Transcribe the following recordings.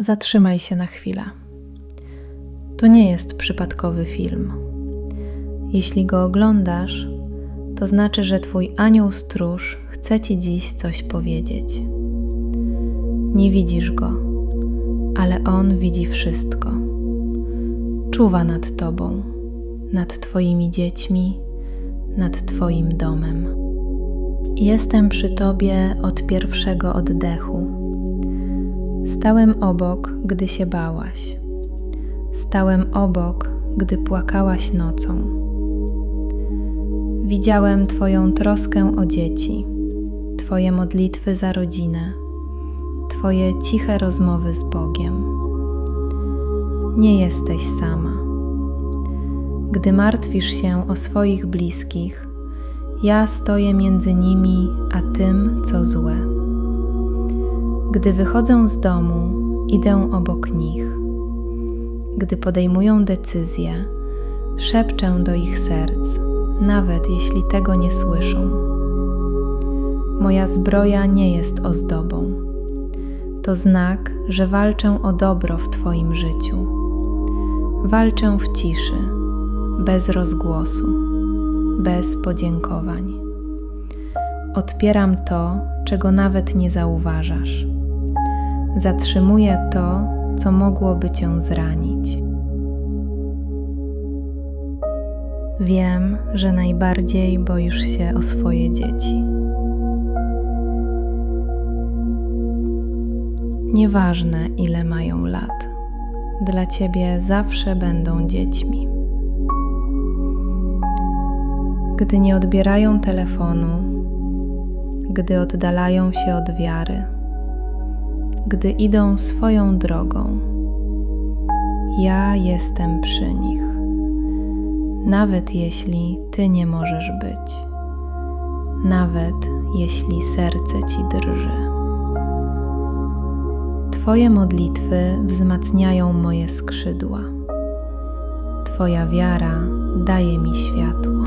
Zatrzymaj się na chwilę. To nie jest przypadkowy film. Jeśli go oglądasz, to znaczy, że Twój anioł stróż chce Ci dziś coś powiedzieć. Nie widzisz go, ale on widzi wszystko. Czuwa nad Tobą, nad Twoimi dziećmi, nad Twoim domem. Jestem przy Tobie od pierwszego oddechu. Stałem obok, gdy się bałaś. Stałem obok, gdy płakałaś nocą. Widziałem Twoją troskę o dzieci, Twoje modlitwy za rodzinę, Twoje ciche rozmowy z Bogiem. Nie jesteś sama. Gdy martwisz się o swoich bliskich, ja stoję między nimi a tym, co złe. Gdy wychodzą z domu, idę obok nich. Gdy podejmują decyzje, szepczę do ich serc, nawet jeśli tego nie słyszą. Moja zbroja nie jest ozdobą. To znak, że walczę o dobro w Twoim życiu. Walczę w ciszy, bez rozgłosu, bez podziękowań. Odpieram to, czego nawet nie zauważasz. Zatrzymuję to, co mogłoby Cię zranić. Wiem, że najbardziej boisz się o swoje dzieci. Nieważne, ile mają lat, dla Ciebie zawsze będą dziećmi. Gdy nie odbierają telefonu, gdy oddalają się od wiary, gdy idą swoją drogą, ja jestem przy nich, nawet jeśli Ty nie możesz być, nawet jeśli serce Ci drży. Twoje modlitwy wzmacniają moje skrzydła. Twoja wiara daje mi światło.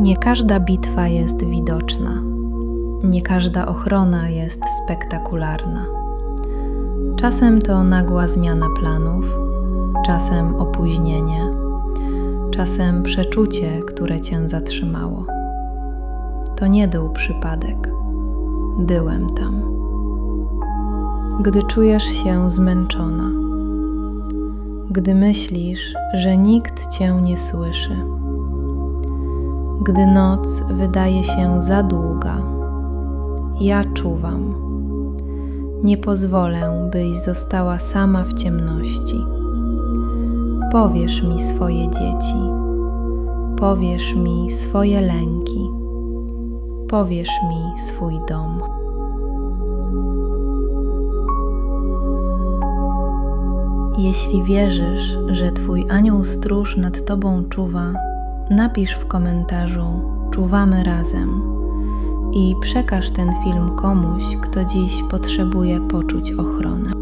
Nie każda bitwa jest widoczna, nie każda ochrona jest spektakularna. Czasem to nagła zmiana planów, czasem opóźnienie, czasem przeczucie, które cię zatrzymało. To nie był przypadek, byłem tam. Gdy czujesz się zmęczona, gdy myślisz, że nikt cię nie słyszy, gdy noc wydaje się za długa, ja czuwam. Nie pozwolę, byś została sama w ciemności. Powiesz mi swoje dzieci, powiesz mi swoje lęki, powiesz mi swój dom. Jeśli wierzysz, że Twój anioł stróż nad Tobą czuwa, napisz w komentarzu Czuwamy razem i przekaż ten film komuś, kto dziś potrzebuje poczuć ochronę.